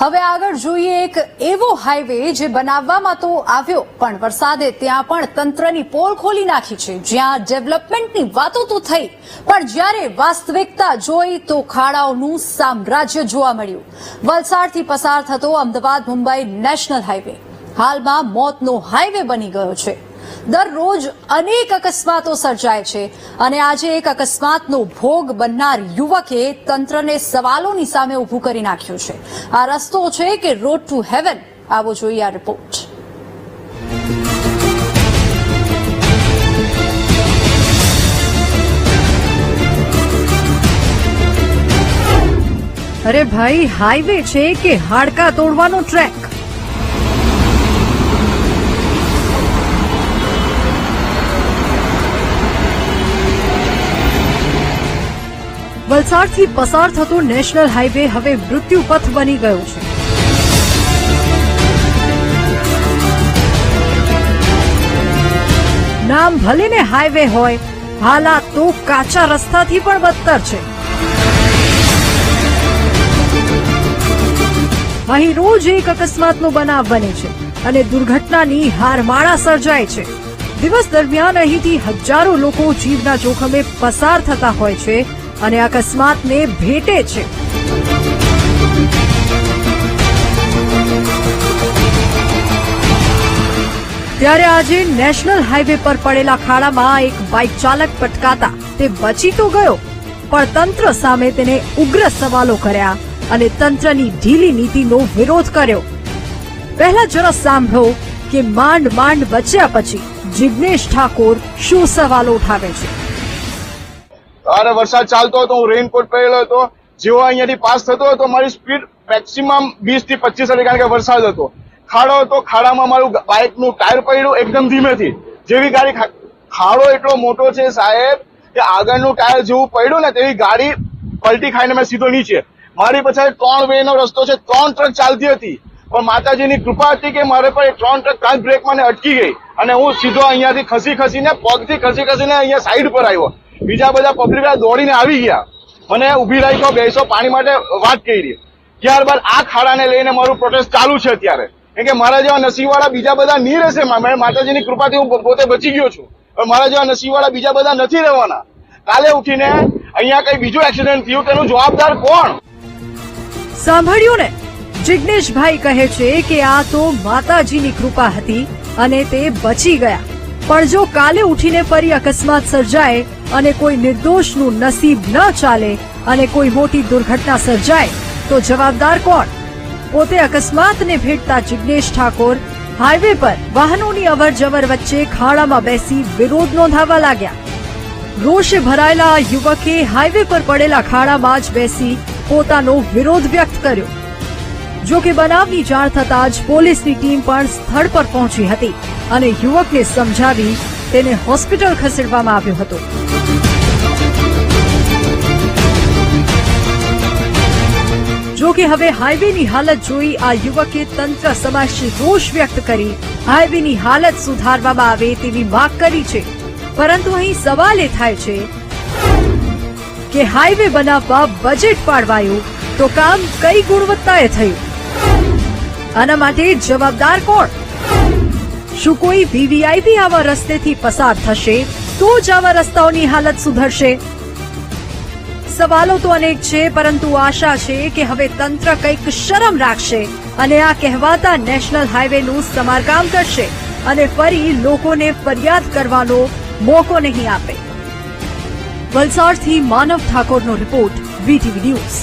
હવે આગળ જોઈએ એક એવો હાઈવે જે બનાવવામાં તો આવ્યો, પણ વરસાદે ત્યાં પણ તંત્રની પોલ ખોલી નાખી છે. જ્યાં ડેવલપમેન્ટની વાતો તો થઈ, પણ જ્યારે વાસ્તવિકતા જોઈ તો ખાડાઓનું સામ્રાજ્ય જોવા મળ્યું. વલસાડથી પસાર થતો અમદાવાદ મુંબઈ નેશનલ હાઈવે હાલમાં મોતનો હાઈવે બની ગયો છે. દરરોજ અનેક અકસ્માતો સર્જાય છે અને આજે એક અકસ્માતનો ભોગ બનનાર યુવકે તંત્રને સવાલોની સામે ઊભું કરી નાખ્યું છે. આ રસ્તો છે કે રોડ ટુ હેવન આવો જોઈએ આ રિપોર્ટ અરે ભાઈ હાઈવે છે કે હાડકા તોડવાનો ટ્રેક વલસાડથી પસાર થતો નેશનલ હાઈવે હવે મૃત્યુ પથ બની ગયો છે. નામ ભલે ને હાઈવે હોય, હાલાત તો કાચા રસ્તાથી પણ બદતર છે. અહીં રોજ એક અકસ્માતનો બનાવ બને છે અને દુર્ઘટનાની હારમાળા સર્જાય છે. દિવસ દરમિયાન અહીંથી હજારો લોકો જીવના જોખમે પસાર થતા હોય છે અને અકસ્માતને ભેટે છે. ત્યારે આજે નેશનલ હાઈવે પર પડેલા ખાડામાં એક બાઇક ચાલક પટકાતા તે બચી તો ગયો, પણ તંત્ર સામે તેને ઉગ્ર સવાલો કર્યા અને તંત્રની ઢીલી નીતિનો વિરોધ કર્યો. પહેલા જરા સાંભળો કે માંડ માંડ બચ્યા પછી જિગ્નેશ ઠાકોર શું સવાલો ઉઠાવે છે. અરે વરસાદ ચાલતો હતો, હું રેઇનકોટ પહેરેલો હતો જેવો અહીંયાથી પાસ થતો હતો મારી સ્પીડ મેક્સિમમ વીસથી પચીસ હતી કારણ કે વરસાદ હતો. ખાડો હતો, ખાડામાં મારું બાઇકનું ટાયર પડ્યું એકદમ ધીમેથી. જેવી ગાડી ખાડો એટલો મોટો છે સાહેબ, કે આગળનું ટાયર જેવું પડ્યું ને તેવી ગાડી પલટી ખાઈને મેં સીધો નીચે. મારી પછી ત્રણ વે નો રસ્તો છે, ત્રણ ટ્રક ચાલતી હતી. પણ માતાજીની કૃપા હતી કે મારે પર ત્રણ ટ્રક કાંઈ બ્રેક મને અટકી ગઈ. અને હું સીધો અહીંયાથી ખસી ખસીને, પગથી ખસી ખસીને અહીંયા સાઈડ પર આવ્યો. બીજા બધા પબ્લિક દોડીને આવી ગયા. મને ઊભી રાખ્યો બેસો, પાણી માટે વાત કરી. ત્યારબાદ આ ખાડાને લઈને મારું પ્રોટેસ્ટ ચાલુ છે અત્યારે. કેમ કે મારા જેવા નસીબવાળા બીજા બધા નહીં રહેશે માતાજીની કૃપાથી હું પોતે બચી ગયો છું. પણ મારા જેવા નસીબવાળા બીજા બધા નથી રહેવાના. કાલે ઉઠીને અહીંયા કઈ બીજું એક્સિડન્ટ થયું તેનું જવાબદાર કોણ? સાંભળ્યું ને? જિગ્નેશભાઈ કહે છે કે આ તો માતાજીની કૃપા હતી અને તે બચી ગયા. પણ જો કાલે ઉઠીને ફરી અકસ્માત સર્જાય અને કોઈ નિર્દોષનું નસીબ ન ચાલે અને કોઈ મોટી દુર્ઘટના સર્જાય, તો જવાબદાર કોણ? પોતે અકસ્માતને ભેટતા જિજ્ઞેશ ઠાકોર, હાઈવે પર વાહનોની અવર જવર વચ્ચે ખાડામાં બેસી વિરોધ નોંધાવા લાગ્યા. રોષે ભરાયેલા યુવકે હાઈવે પર પડેલા ખાડામાં જ બેસી પોતાનો વિરોધ વ્યક્ત કર્યો. જો કે બનાવની જાણ થતાં જ પોલીસની ટીમ પણ સ્થળ પર પહોંચી હતી અને યુવકને સમજાવી તેને હોસ્પિટલ ખસેડવામાં આવ્યો હતો. જો કે હવે હાઈવેની હાલત જોઈ આ યુવકે તંત્ર સમક્ષ રોષ વ્યક્ત કરી હાઈવેની હાલત સુધારવામાં આવે તેવી માંગ કરી છે. પરંતુ અહીં સવાલ એ થાય છે કે હાઈવે બનાવવા બજેટ પાડવાયું તો કામ કઈ ગુણવત્તાએ થયું? આના માટે જવાબદાર કોણ? શું કોઈ વીવીઆઈપી આવા રસ્તેથી પસાર થશે, તો જ આવા રસ્તાઓની હાલત સુધરશે? સવાલો તો અનેક છે, પરંતુ આશા છે કે હવે તંત્ર કંઈક શરમ રાખશે અને આ કહેવાતા નેશનલ હાઈવેનું સમારકામ કરશે અને ફરી લોકોને ફરિયાદ કરવાનો મોકો નહીં આપે. વલસાડથી માનવ ઠાકોરનો રિપોર્ટ વીટીવી ન્યૂઝ